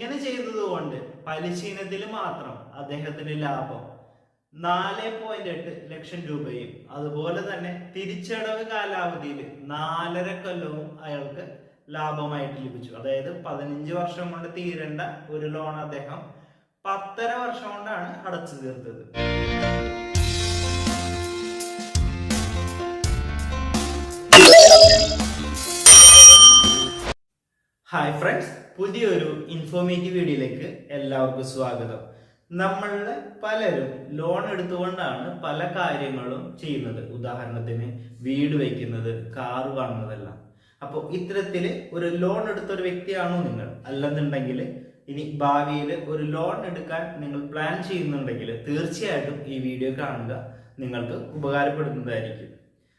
ഇങ്ങനെ ചെയ്തതുകൊണ്ട് കൊണ്ട് പലിശീനത്തിൽ മാത്രം അദ്ദേഹത്തിന് ലാഭം നാല് പോയിന്റ് എട്ട് ലക്ഷം രൂപയും അതുപോലെ തന്നെ തിരിച്ചടവ് കാലാവധിയിൽ നാലര കൊല്ലവും അയാൾക്ക് ലാഭമായിട്ട് ലഭിച്ചു. അതായത് പതിനഞ്ച് വർഷം കൊണ്ട് തീരേണ്ട ഒരു ലോൺ അദ്ദേഹം പത്തര വർഷം കൊണ്ടാണ് അടച്ചു തീർത്തത്. ഹായ് ഫ്രണ്ട്സ് പുതിയൊരു ഇൻഫോർമേറ്റീവ് വീഡിയോയിലേക്ക് എല്ലാവർക്കും സ്വാഗതം. നമ്മളിൽ പലരും ലോൺ എടുത്തുകൊണ്ടാണ് പല കാര്യങ്ങളും ചെയ്യുന്നത്. ഉദാഹരണത്തിന് വീട് വയ്ക്കുന്നത് കാർ വാങ്ങുന്നതെല്ലാം. അപ്പോൾ ഇത്തരത്തിൽ ഒരു ലോൺ എടുത്ത ഒരു വ്യക്തിയാണോ നിങ്ങൾ? അല്ലെന്നുണ്ടെങ്കിൽ ഇനി ഭാവിയിൽ ഒരു ലോൺ എടുക്കാൻ നിങ്ങൾ പ്ലാൻ ചെയ്യുന്നുണ്ടെങ്കിൽ തീർച്ചയായിട്ടും ഈ വീഡിയോ കാണുക. നിങ്ങൾക്ക് ഉപകാരപ്പെടുന്നതായിരിക്കും.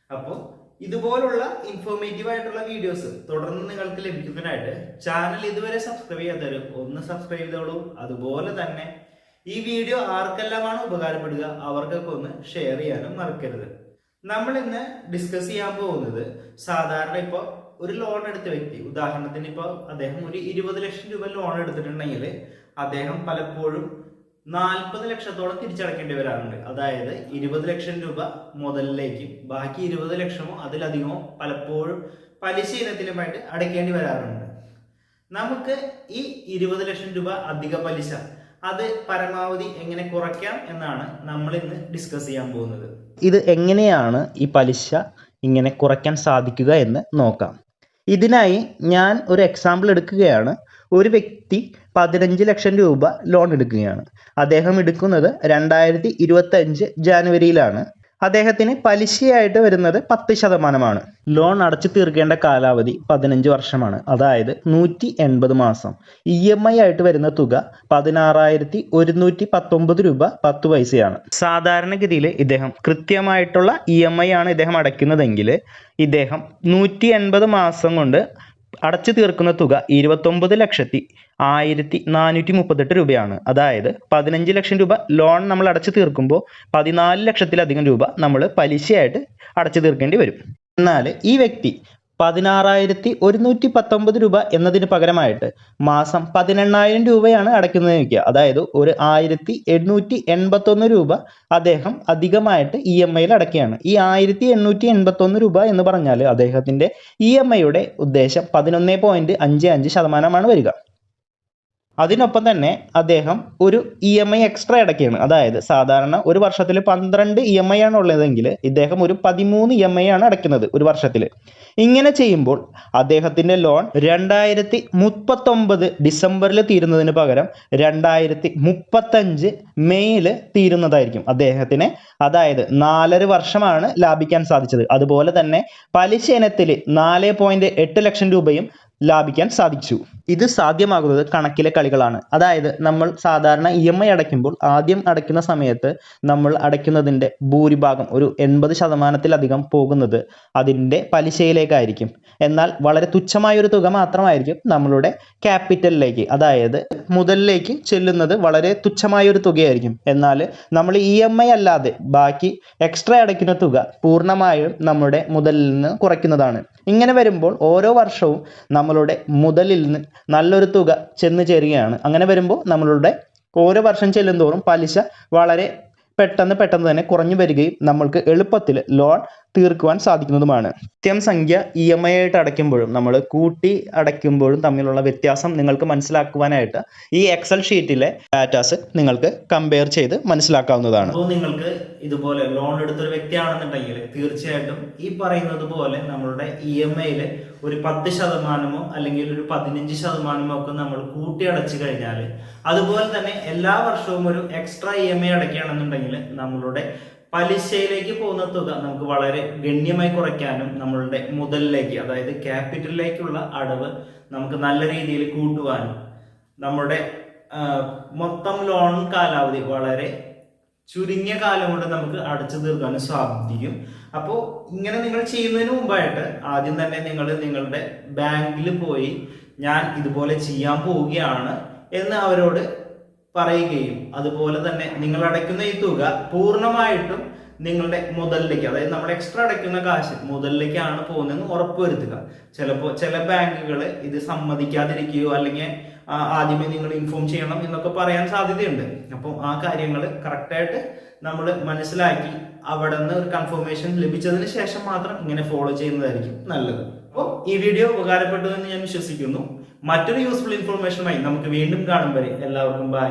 അപ്പോൾ ഇതുപോലുള്ള ഇൻഫോർമേറ്റീവ് ആയിട്ടുള്ള വീഡിയോസ് തുടർന്ന് നിങ്ങൾക്ക് ലഭിക്കുന്നതിനായിട്ട് ചാനൽ ഇതുവരെ സബ്സ്ക്രൈബ് ചെയ്യാത്തവരും ഒന്ന് സബ്സ്ക്രൈബ് ചെയ്തോളൂ. അതുപോലെ തന്നെ ഈ വീഡിയോ ആർക്കെല്ലാമാണ് ഉപകാരപ്പെടുക അവർക്കൊക്കെ ഒന്ന് ഷെയർ ചെയ്യാനും മറക്കരുത്. നമ്മൾ ഇന്ന് ഡിസ്കസ് ചെയ്യാൻ പോകുന്നത് സാധാരണ ഇപ്പോൾ ഒരു ലോൺ എടുത്ത വ്യക്തി ഉദാഹരണത്തിന് ഇപ്പോൾ അദ്ദേഹം ഒരു ഇരുപത് ലക്ഷം രൂപ ലോൺ എടുത്തിട്ടുണ്ടെങ്കിൽ അദ്ദേഹം പലപ്പോഴും നാൽപ്പത് ലക്ഷത്തോളം തിരിച്ചടക്കേണ്ടി വരാറുണ്ട്. അതായത് ഇരുപത് ലക്ഷം രൂപ മുതലിലേക്കും ബാക്കി ഇരുപത് ലക്ഷമോ അതിലധികമോ പലപ്പോഴും പലിശ ഇനത്തിലുമായിട്ട് അടയ്ക്കേണ്ടി വരാറുണ്ട്. നമുക്ക് ഈ ഇരുപത് ലക്ഷം രൂപ അധിക പലിശ അത് പരമാവധി എങ്ങനെ കുറയ്ക്കാം എന്നാണ് നമ്മൾ ഇന്ന് ഡിസ്കസ് ചെയ്യാൻ പോകുന്നത്. ഇത് എങ്ങനെയാണ് ഈ പലിശ ഇങ്ങനെ കുറയ്ക്കാൻ സാധിക്കുക എന്ന് നോക്കാം. ഇതിനായി ഞാൻ ഒരു എക്സാമ്പിൾ എടുക്കുകയാണ്. ഒരു വ്യക്തി പതിനഞ്ച് ലക്ഷം രൂപ ലോൺ എടുക്കുകയാണ്. അദ്ദേഹം എടുക്കുന്നത് രണ്ടായിരത്തി ഇരുപത്തി അഞ്ച് ജാനുവരിയിലാണ്. അദ്ദേഹത്തിന് പലിശയായിട്ട് വരുന്നത് പത്ത് ശതമാനമാണ്. ലോൺ അടച്ചു തീർക്കേണ്ട കാലാവധി പതിനഞ്ച് വർഷമാണ്. അതായത് നൂറ്റി എൺപത് മാസം. ഇ എം ഐ ആയിട്ട് വരുന്ന തുക പതിനാറായിരത്തി ഒരുന്നൂറ്റി പത്തൊമ്പത് രൂപ പത്ത് പൈസയാണ്. സാധാരണഗതിയിൽ ഇദ്ദേഹം കൃത്യമായിട്ടുള്ള ഇ എം ഐ ആണ് ഇദ്ദേഹം അടയ്ക്കുന്നതെങ്കിൽ ഇദ്ദേഹം നൂറ്റി എൺപത് മാസം കൊണ്ട് അടച്ചു തീർക്കുന്ന തുക ഇരുപത്തൊമ്പത് ലക്ഷത്തി ആയിരത്തി നാനൂറ്റി മുപ്പത്തെട്ട് രൂപയാണ്. അതായത് പതിനഞ്ച് ലക്ഷം രൂപ ലോൺ നമ്മൾ അടച്ചു തീർക്കുമ്പോൾ പതിനാല് ലക്ഷത്തിലധികം രൂപ നമ്മൾ പലിശയായിട്ട് അടച്ചു തീർക്കേണ്ടി വരും. എന്നാൽ ഈ വ്യക്തി പതിനാറായിരത്തി ഒരുന്നൂറ്റി പത്തൊമ്പത് രൂപ എന്നതിന് പകരമായിട്ട് മാസം പതിനെണ്ണായിരം രൂപയാണ് അടയ്ക്കുന്നത് വയ്ക്കുക അതായത് ഒരു ആയിരത്തി എണ്ണൂറ്റി എൺപത്തൊന്ന് രൂപ അദ്ദേഹം അധികമായിട്ട് ഇ എം ഐയിൽ അടയ്ക്കുകയാണ്. ഈ ആയിരത്തി എണ്ണൂറ്റി എൺപത്തൊന്ന് രൂപ എന്ന് പറഞ്ഞാൽ അദ്ദേഹത്തിന്റെ ഇ എം ഐയുടെ ഉദ്ദേശം പതിനൊന്ന് പോയിന്റ് അഞ്ച് അഞ്ച് ശതമാനമാണ് വരിക. അതിനൊപ്പം തന്നെ അദ്ദേഹം ഒരു ഇ എം ഐ എക്സ്ട്രാ അടയ്ക്കുകയാണ് അതായത് സാധാരണ ഒരു വർഷത്തിൽ പന്ത്രണ്ട് ഇ എം ഐ ആണ് ഉള്ളതെങ്കിൽ ഇദ്ദേഹം ഒരു പതിമൂന്ന് ഇ എം ഐ ആണ് അടയ്ക്കുന്നത് ഒരു വർഷത്തിൽ. ഇങ്ങനെ ചെയ്യുമ്പോൾ അദ്ദേഹത്തിന്റെ ലോൺ രണ്ടായിരത്തി മുപ്പത്തൊമ്പത് ഡിസംബറിൽ തീരുന്നതിന് പകരം രണ്ടായിരത്തി മുപ്പത്തഞ്ച് മെയ്യിൽ തീരുന്നതായിരിക്കും അദ്ദേഹത്തിന്. അതായത് നാലര വർഷമാണ് ലാഭിക്കാൻ സാധിച്ചത്. അതുപോലെ തന്നെ പലിശ ഇനത്തിൽ നാല് പോയിന്റ് എട്ട് ലക്ഷം രൂപയും ലാഭിക്കാൻ സാധിച്ചു. ഇത് സാധ്യമാകുന്നത് കണക്കിലെ കളികളാണ്. അതായത് നമ്മൾ സാധാരണ ഇ എം ഐ അടയ്ക്കുമ്പോൾ ആദ്യം അടയ്ക്കുന്ന സമയത്ത് നമ്മൾ അടയ്ക്കുന്നതിന്റെ ഭൂരിഭാഗം ഒരു എൺപത് ശതമാനത്തിലധികം പോകുന്നത് അതിന്റെ പലിശയിലേക്കായിരിക്കും. എന്നാൽ വളരെ തുച്ഛമായ ഒരു തുക മാത്രമായിരിക്കും നമ്മളുടെ ക്യാപിറ്റലിലേക്ക് അതായത് മുതലിലേക്ക് ചെല്ലുന്നത് വളരെ തുച്ഛമായ ഒരു തുകയായിരിക്കും. എന്നാൽ നമ്മൾ ഇ എം ഐ അല്ലാതെ ബാക്കി എക്സ്ട്രാ അടയ്ക്കുന്ന തുക പൂർണമായും നമ്മുടെ മുതലിൽ നിന്ന് കുറയ്ക്കുന്നതാണ്. ഇങ്ങനെ വരുമ്പോൾ ഓരോ വർഷവും നമ്മളുടെ മുതലിൽ നിന്ന് നല്ലൊരു തുക ചെന്ന് ചേരുകയാണ്. അങ്ങനെ വരുമ്പോൾ നമ്മളുടെ ഓരോ വർഷം ചെല്ലുന്തോറും പലിശ വളരെ പെട്ടെന്ന് പെട്ടെന്ന് തന്നെ കുറഞ്ഞു വരികയും നമ്മൾക്ക് എളുപ്പത്തിൽ ലോൺ തീർക്കുവാൻ സാധിക്കുന്നതുമാണ്. കൃത്യം സംഖ്യ ഇ എം ഐ ആയിട്ട് അടയ്ക്കുമ്പോഴും നമ്മൾ കൂട്ടി അടയ്ക്കുമ്പോഴും തമ്മിലുള്ള വ്യത്യാസം നിങ്ങൾക്ക് മനസ്സിലാക്കുവാനായിട്ട് ഈ എക്സൽ ഷീറ്റിലെ ഡാറ്റാസ് നിങ്ങൾക്ക് കമ്പയർ ചെയ്ത് മനസ്സിലാക്കാവുന്നതാണ്. അപ്പോൾ നിങ്ങൾക്ക് ഇതുപോലെ ലോൺ എടുത്തൊരു വ്യക്തിയാണെന്നുണ്ടെങ്കിൽ തീർച്ചയായിട്ടും ഈ പറയുന്നത് പോലെ നമ്മളുടെ ഇ എം ഐയിൽ ഒരു പത്ത് ശതമാനമോ അല്ലെങ്കിൽ ഒരു പതിനഞ്ച് ശതമാനമോ ഒക്കെ നമ്മൾ കൂട്ടി അടച്ചു കഴിഞ്ഞാൽ അതുപോലെ തന്നെ എല്ലാ വർഷവും ഒരു എക്സ്ട്രാ ഇ എം ഐ അടയ്ക്കുകയാണെന്നുണ്ടെങ്കിൽ നമ്മളുടെ പലിശയിലേക്ക് പോകുന്ന തുക നമുക്ക് വളരെ ഗണ്യമായി കുറയ്ക്കാനും നമ്മളുടെ മുതലിലേക്ക് അതായത് ക്യാപിറ്റലിലേക്കുള്ള അടവ് നമുക്ക് നല്ല രീതിയിൽ കൂട്ടുവാനും നമ്മുടെ മൊത്തം ലോൺ കാലാവധി വളരെ ചുരുങ്ങിയ കാലം കൊണ്ട് നമുക്ക് അടച്ചു തീർക്കാനും സാധിക്കും. അപ്പോൾ ഇങ്ങനെ നിങ്ങൾ ചെയ്യുന്നതിന് മുമ്പായിട്ട് ആദ്യം തന്നെ നിങ്ങൾ നിങ്ങളുടെ ബാങ്കിൽ പോയി ഞാൻ ഇതുപോലെ ചെയ്യാൻ പോവുകയാണ് എന്ന് അവരോട് പറയുകയും അതുപോലെ തന്നെ നിങ്ങൾ അടയ്ക്കുന്ന ഈ തുക പൂർണമായിട്ടും നിങ്ങളുടെ മുതലിലേക്ക് അതായത് നമ്മൾ എക്സ്ട്രാ അടയ്ക്കുന്ന കാശ് മുതലിലേക്കാണ് പോകുന്നതെന്ന് ഉറപ്പുവരുത്തുക. ചിലപ്പോൾ ചില ബാങ്കുകൾ ഇത് സമ്മതിക്കാതിരിക്കുകയോ അല്ലെങ്കിൽ ആദ്യമേ നിങ്ങൾ ഇൻഫോം ചെയ്യണം എന്നൊക്കെ പറയാൻ സാധ്യതയുണ്ട്. അപ്പോൾ ആ കാര്യങ്ങൾ കറക്റ്റായിട്ട് നമ്മൾ മനസ്സിലാക്കി അവിടെ നിന്ന് ഒരു കൺഫർമേഷൻ ലഭിച്ചതിന് ശേഷം മാത്രം ഇങ്ങനെ ഫോളോ ചെയ്യുന്നതായിരിക്കും നല്ലത്. അപ്പോൾ ഈ വീഡിയോ ഉപകാരപ്പെട്ടു എന്ന് ഞാൻ വിശ്വസിക്കുന്നു. മറ്റൊരു യൂസ്ഫുൾ ഇൻഫോർമേഷനുമായി നമുക്ക് വീണ്ടും കാണും വരെ. എല്ലാവർക്കും ബൈ